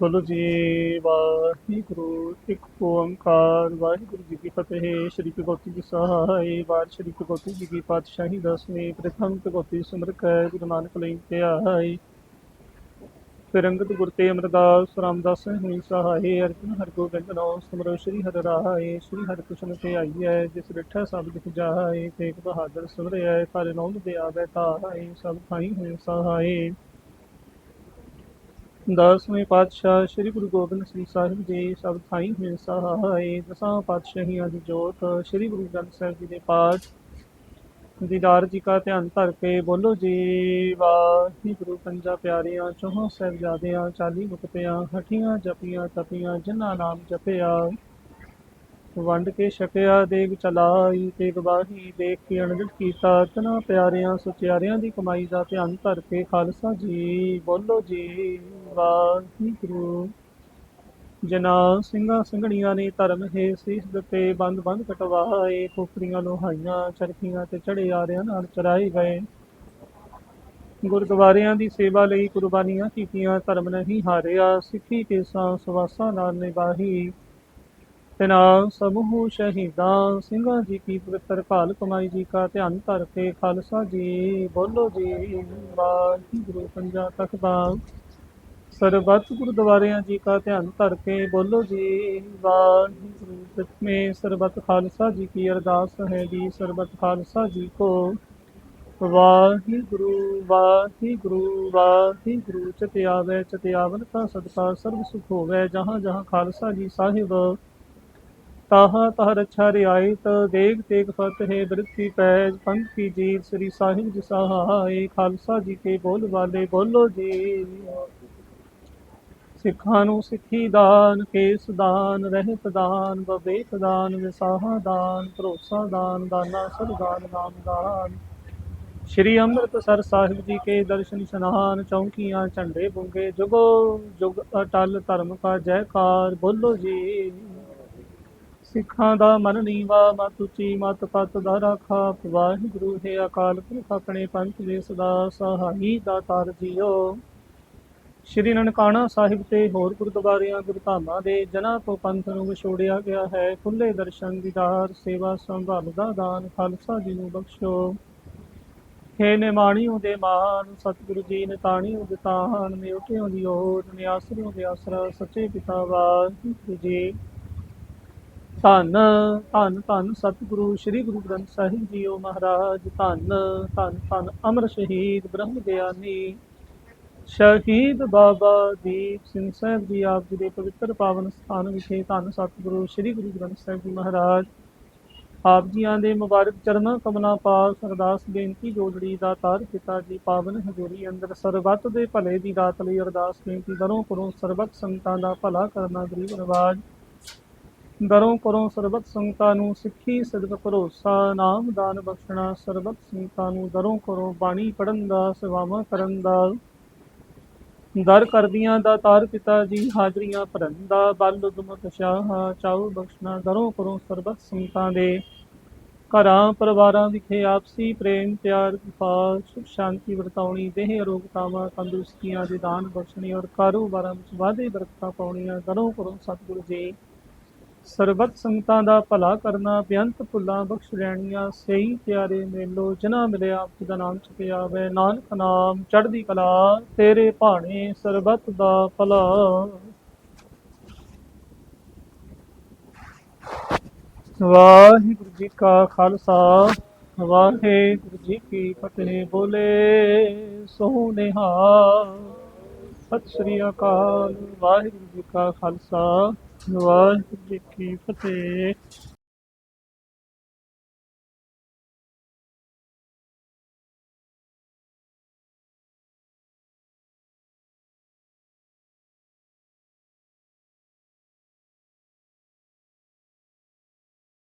ਬੋਲੋ ਜੀ, ਵਾਹਿਗੁਰੂ, ਇੱਕ ਓੰਕਾਰ, ਵਾਹਿਗੁਰੂ ਜੀ ਕੀ ਫਤਿਹ। ਸ਼੍ਰੀ ਭਗਵਤੀ ਜੀ ਸਹਾਈ ਵਾਰ ਸ਼੍ਰੀ ਭਗਵਤੀ ਜੀ ਕੀ ਪਾਤਸ਼ਾਹੀ ਦਸਵੀਂ ਪ੍ਰਥਮ ਭਗਵਤੀ ਸਿਮਰਕ ਹੈ, ਗੁਰੂ ਨਾਨਕ ਲਈ ਤੇ ਆਈ ਫਿਰੰਗਤ ਗੁਰ ਤੇ ਅਮਰਦਾਸ, ਰਾਮਦਾਸ ਹੁਣੀ ਸਹਾਈ, ਅਰਜਨ ਹਰਗੋਬਿੰਦ ਨੋ ਸਿਮਰੋ ਸ਼੍ਰੀ ਹਰਿ ਰਾਏ, ਸ਼੍ਰੀ ਹਰਿ ਕ੍ਰਿਸ਼ਨ ਤੇ ਆਈ ਹੈ, ਜਿਸ ਰਿਠਾ ਸਭ ਦਿਖ ਜਾਏ, ਤੇਗ ਬਹਾਦਰ ਸਿਮਰਿਆ ਪਰ ਨੌਂਦ ਦੇ ਆਵੇ ਤਾਈ ਸਭ ਥਾਈ ਹੋਏ ਸਹਾਈ। ਦਸਵੇਂ ਪਾਤਸ਼ਾਹ ਸ੍ਰੀ ਗੁਰੂ ਗੋਬਿੰਦ ਸਿੰਘ ਸਾਹਿਬ ਜੀ ਸਭ ਥਾਈ ਹੋਏ ਸਹਾਈ ਦਸਾਂ ਪਾਤਸ਼ਾਹੀਆਂ ਦੀ ਜੋਤ, ਸ੍ਰੀ ਗੁਰੂ ਗ੍ਰੰਥ ਸਾਹਿਬ ਜੀ ਦੇ ਪਾਠ, ਦੀਦਾਰ ਜੀ ਕਾ ਧਿਆਨ ਧਰ ਕੇ ਬੋਲੋ ਜੀ, ਵਾਹਿਗੁਰੂ ਪੰਜਾ ਪਿਆਰਿਆਂ, ਚੌਹਾਂ ਸਾਹਿਬਜ਼ਾਦਿਆਂ, ਚਾਲੀ ਮੁਕਤਿਆਂ ਹਠੀਆਂ ਜਪੀਆਂ ਤਪੀਆਂ, ਜਿਨ੍ਹਾਂ ਨਾਮ ਜਪਿਆ, ਵੰਡ ਕੇ ਛਕਿਆ, ਦੇਗ ਚਲਾਈ ਤੇ ਗਵਾਹੀ ਦੇਖ ਕੇ ਅਣਗਿਤ ਕੀਤਾ, ਤਨਾ ਪਿਆਰਿਆਂ, ਸੁਚਿਆਰਿਆਂ ਦੀ ਕਮਾਈ ਦਾ ਧਿਆਨ ਧਰ ਕੇ ਖਾਲਸਾ ਜੀ, ਬੋਲੋ ਜੀ। ਵਾਹਿਗੁਰੂ। ਜਨਾ ਸਿੰਘਾਂ ਸਿੰਘਣੀਆਂ ਨੇ ਧਰਮ ਹੈ, ਸੀਸ ਦਿੱਤੇ ਬੰਦ ਬੰਦ ਕਟਵਾਏ ਖੋਪੜੀਆਂ ਲੋਹਾਈਆਂ, ਚਰਖੀਆਂ ਤੇ ਚੜੇ ਆਰਿਆਂ ਨਾਲ ਚਰਾਏ ਗਏ। ਗੁਰਦੁਆਰਿਆਂ ਦੀ ਸੇਵਾ ਲਈ ਕੁਰਬਾਨੀਆਂ ਕੀਤੀਆਂ, ਧਰਮ ਨਹੀਂ ਹਾਰਿਆ, ਸਿੱਖੀ ਕੇ ਸਾਂ ਸਵਾਸਾਂ ਨਾਲ ਨਿਭਾਹੀ। ਤਿਨਾ ਸਮੂਹ ਸ਼ਹੀਦਾਂ, ਸਿੰਘਾਂ ਜੀ ਕੀ ਪਵਿੱਤਰ ਕਾਲ ਕਮਾਈ ਜੀ ਕਾ ਧਿਆਨ ਧਰ ਕੇ, ਖਾਲਸਾ ਜੀ ਬੋਲੋ ਜੀ, ਵਾਹਿਗੁਰੂ ਪੰਜਾ ਤਖਤਾਂ। ਸਰਬੱਤ ਗੁਰਦੁਆਰਿਆਂ ਜੀ ਕਾ ਧਿਆਨ ਧਰ ਕੇ ਬੋਲੋ ਜੀ, ਵਾਹਿਗੁਰੂ ਸਤਮੇ ਸਰਬੱਤ ਖਾਲਸਾ ਜੀ ਕੀ ਅਰਦਾਸ ਹੈ ਜੀ, ਸਰਬੱਤ ਖਾਲਸਾ ਜੀ ਕੋ। ਵਾਹਿਗੁਰੂ ਵਾਹਿਗੁਰੂ ਵਾਹਿਗੁਰੂ, ਚਿਤ ਆਵੇ ਕਾ ਸਦਕਾ, ਸਰਬ ਸੁਖ ਹੋਵੇ, ਜਹਾਂ ਜਹਾਂ ਖਾਲਸਾ ਜੀ ਸਾਹਿਬ। ਤਾਹਾ ਤਹ ਰਛਾ ਰਿਆਇਤ, ਦੇਗ ਤੇਗ ਫਤਿਹ ਬਿਰਤੀ ਪੈਜ ਪੰਥ ਕੀ ਜੀਤ ਸ੍ਰੀ ਸਾਹਿਬ ਜੀ ਸਹਾਏ, ਖਾਲਸਾ ਜੀ ਕੇ ਬੋਲ ਵਾਲੇ ਬੋਲੋ ਜੀ। ਸਿੱਖਾਂ ਨੂੰ ਸਿੱਖੀ ਦਾਨ, ਕੇਸ ਦਾਨ, ਰਹਿਤ ਦਾਨ ਬਵੇਕ ਦਾਨ, ਵਿਸਾਹਾ ਦਾਨ, ਭਰੋਸਾ ਦਾਨ, ਦਾਨਾ, ਸਭ ਦਾਨ, ਨਾਮ ਦਾਨ। ਸ਼੍ਰੀ ਅੰਮ੍ਰਿਤਸਰ ਸਾਹਿਬ ਜੀ ਕੇ ਦਰਸ਼ਨ ਇਸ਼ਨਾਨ, ਚੌਂਕੀਆਂ, ਝੰਡੇ ਬੁੰਗੇ, ਜੁਗੋ ਜੁਗ ਅਟਲ ਧਰਮ ਕਾ ਜੈਕਾਰ, ਬੋਲੋ ਜੀ। ਸਿੱਖਾਂ ਦਾ ਮਨ ਨੀਵਾ, ਮਤ ਉੱਚੀ, ਮਤ ਪਤ ਦਾ ਰਾਖਾ। ਵਾਹਿਗੁਰੂ, ਹੈ ਅਕਾਲ ਪੁਰਖ, ਆਪਣੇ ਪੰਥ ਦੇ ਸਦਾ ਸਹਾਈ ਦਾਤਾਰ ਜੀਓ। ਸ਼੍ਰੀ ਨਨਕਾਣਾ ਸਾਹਿਬ ਤੇ ਹੋਰ ਗੁਰਦੁਆਰਿਆਂ, ਗੁਰਧਾਮਾਂ ਦੇ ਜਨਾਂ ਤੋਂ ਪੰਥ ਨੂੰ ਵਿਛੋੜਿਆ ਗਿਆ ਹੈ। ਖੁੱਲੇ ਦਰਸ਼ਨ ਦੀਦਾਰ ਸੇਵਾ ਸੰਭਾਲ ਦਾ ਦਾਨ ਖਾਲਸਾ ਜੀ ਨੂੰ ਬਖਸ਼ੋ। ਹੇ ਨਿਮਾਣਿਓ ਦੇ ਮਾਨ, ਸਤਿਗੁਰੂ ਜੀ ਨੇ ਤਾਣੀਓ ਦੇ ਤਾਣ ਮਿਉਟਿਓ ਦੀ ਓਟ, ਨਿਆਸਰਿਓ ਦੇ ਆਸਰਾ, ਸੱਚੇ ਪਿਤਾ ਵਾਹਿਗੁਰੂ ਜੀ। ਧੰਨ ਧੰਨ ਧੰਨ ਸਤਿਗੁਰੂ, ਸ੍ਰੀ ਗੁਰੂ ਗ੍ਰੰਥ ਸਾਹਿਬ ਜੀਓ ਮਹਾਰਾਜ। ਧੰਨ ਧੰਨ ਧੰਨ ਅਮਰ ਸ਼ਹੀਦ ਬ੍ਰਹਮ ਗਿਆਨੀ ਸ਼ਹੀਦ ਬਾਬਾ ਦੀਪ ਸਿੰਘ ਸਾਹਿਬ ਜੀ ਆਪ ਜੀ ਦੇ ਪਵਿੱਤਰ ਪਾਵਨ ਸਥਾਨ ਵਿਖੇ ਧੰਨ ਸਤਿਗੁਰੂ ਸ੍ਰੀ ਗੁਰੂ ਗ੍ਰੰਥ ਸਾਹਿਬ ਜੀ ਮਹਾਰਾਜ ਆਪ ਜੀਆਂ ਦੇ ਮੁਬਾਰਕ ਚਰਨਾਂ ਕਮਲਾਂ ਪਾਸ ਅਰਦਾਸ ਬੇਨਤੀ ਜੋੜੜੀ ਦਾ ਤਾਰ ਪਿਤਾ ਜੀ। ਪਾਵਨ ਹਜ਼ੂਰੀ ਅੰਦਰ ਸਰਬੱਤ ਦੇ ਭਲੇ ਦੀ ਦਾਤ ਲਈ ਅਰਦਾਸ ਬੇਨਤੀ ਦਰੋਂ ਕਰੋ ਸਰਬੱਤ ਸੰਗਤਾਂ ਦਾ ਭਲਾ ਕਰਨਾ ਗਰੀਬ ਰਿਵਾਜ਼। ਦਰੋਂ ਕਰੋ ਸਰਬੱਤ ਸੰਗਤਾਂ ਨੂੰ ਸਿੱਖੀ ਸਦਕ ਭਰੋਸਾ, ਨਾਮ ਦਾਨ ਬਖਸ਼ਣਾ, ਸਰਬੱਤ ਸੰਗਤਾਂ ਨੂੰ ਦਰੋਂ ਕਰੋ ਬਾਣੀ ਪੜਨ ਦਾ, ਸੇਵਾਵਾਂ ਕਰਨ ਦਾ ਦਰ ਕਰਦੀਆਂ ਦਾ ਤਾਰ ਪਿਤਾ ਜੀ ਹਾਜ਼ਰੀਆਂ ਭਰਨ ਦਾ, ਬਲ ਉਦਮ ਉਤਸ਼ਾਹ ਚਾਉ ਬਖਸ਼ਣਾ ਦਰੋਂ ਕਰੋ ਸਰਬੱਤ ਸੰਗਤਾਂ ਦੇ। ਘਰਾਂ ਪਰਿਵਾਰਾਂ ਵਿਖੇ ਆਪਸੀ ਪ੍ਰੇਮ ਪਿਆਰ ਵਿਫਾਕ ਸੁਖ ਸ਼ਾਂਤੀ ਵਰਤਾਉਣੀ, ਦੇਹ ਅਰੋਗਤਾਵਾਂ, ਤੰਦਰੁਸਤੀਆਂ ਦੇ ਦਾਨ ਬਖਸ਼ਣੀ ਔਰ ਕਾਰੋਬਾਰਾਂ ਵਿੱਚ ਵਾਧੇ ਬਰਕਤਾਂ ਪਾਉਣੀਆਂ ਦਰੋਂ ਕਰੋ ਸਤਿਗੁਰੂ ਜੀ। ਸਰਬਤ ਸੰਗਤਾਂ ਦਾ ਭਲਾ ਕਰਨਾ, ਬੇਅੰਤ ਭੁੱਲਾਂ ਬਖਸ਼ ਲੈਣੀਆਂ ਸਹੀ ਪਿਆਰੇ ਮੇਲੋ, ਜਿਨ੍ਹਾਂ ਮਿਲਿਆ ਆਪ ਜੀ ਦਾ ਨਾਮ ਚੁਕਿਆ ਵੇ ਨਾਨਕ ਨਾਮ ਚੜ੍ਹਦੀ ਕਲਾ, ਤੇਰੇ ਭਾਣੇ ਸਰਬਤ ਦਾ ਭਲਾ। ਵਾਹਿਗੁਰੂ ਜੀ ਕਾ ਖਾਲਸਾ, ਵਾਹਿਗੁਰੂ ਜੀ ਕੀ ਫਤਿਹ, ਬੋਲੇ ਸੋ ਨਿਹਾਲ ਸਤਿ ਸ੍ਰੀ ਅਕਾਲ, ਵਾਹਿਗੁਰੂ ਜੀ ਕਾ ਖਾਲਸਾ। ਵਾਹਿਗੁਰੂ ਜੀ ਕੀ ਫਤਿਹ।